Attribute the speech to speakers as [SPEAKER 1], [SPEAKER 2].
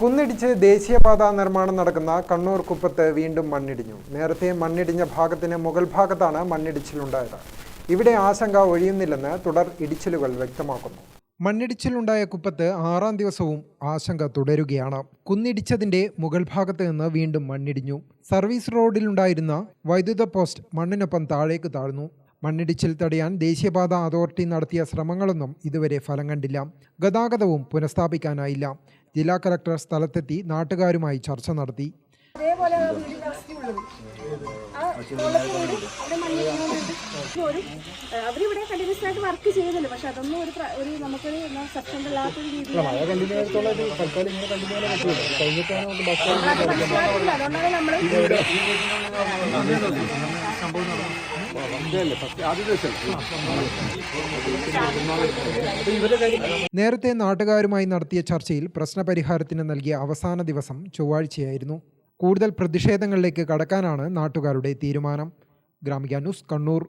[SPEAKER 1] കുന്നിടിച്ച് ദേശീയപാതാ നിർമ്മാണം നടക്കുന്ന കണ്ണൂർ കുപ്പത്ത് വീണ്ടും മണ്ണിടിഞ്ഞു. നേരത്തെ മണ്ണിടിഞ്ഞ ഭാഗത്തിന് മുകൾ ഭാഗത്താണ് മണ്ണിടിച്ചിലുണ്ടായത്. ഇവിടെ ആശങ്ക ഒഴിയുന്നില്ലെന്ന് തുടർ ഇടിച്ചിലുകൾ വ്യക്തമാക്കുന്നു. മണ്ണിടിച്ചിലുണ്ടായ കുപ്പത്ത് ആറാം ദിവസവും ആശങ്ക തുടരുകയാണ്. കുന്നിടിച്ചതിന്റെ മുകൾ ഭാഗത്ത് നിന്ന് വീണ്ടും മണ്ണിടിഞ്ഞു. സർവീസ് റോഡിലുണ്ടായിരുന്ന വൈദ്യുത പോസ്റ്റ് മണ്ണിനൊപ്പം താഴേക്ക് താഴ്ന്നു. മണ്ണിടിച്ചിൽ തടയാൻ ദേശീയപാത അതോറിറ്റി നടത്തിയ ശ്രമങ്ങളൊന്നും ഇതുവരെ ഫലം കണ്ടില്ല ഗതാഗതവും പുനഃസ്ഥാപിക്കാനായില്ല ജില്ലാ കലക്ടർ സ്ഥലത്തെത്തി നാട്ടുകാരുമായി ചർച്ച നടത്തി
[SPEAKER 2] അതേപോലെ അവരിവിടെ കണ്ടിന്യൂസ് ആയിട്ട് വർക്ക് ചെയ്യുന്നുണ്ട് പക്ഷെ അതൊന്നും ഒരു ഒരു നമുക്കൊരു സസ്റ്റൈൻ അല്ലാത്തൊരു രീതിയിൽ അതുകൊണ്ടാണ് നമ്മൾ
[SPEAKER 1] നേരത്തെ നാട്ടുകാരുമായി നടത്തിയ ചർച്ചയിൽ പ്രശ്നപരിഹാരത്തിന് നൽകിയ അവസാന ദിവസം ചൊവ്വാഴ്ചയായിരുന്നു. കൂടുതൽ പ്രതിഷേധങ്ങളിലേക്ക് കടക്കാനാണ് നാട്ടുകാരുടെ തീരുമാനം. ഗ്രാമിക ന്യൂസ് കണ്ണൂർ.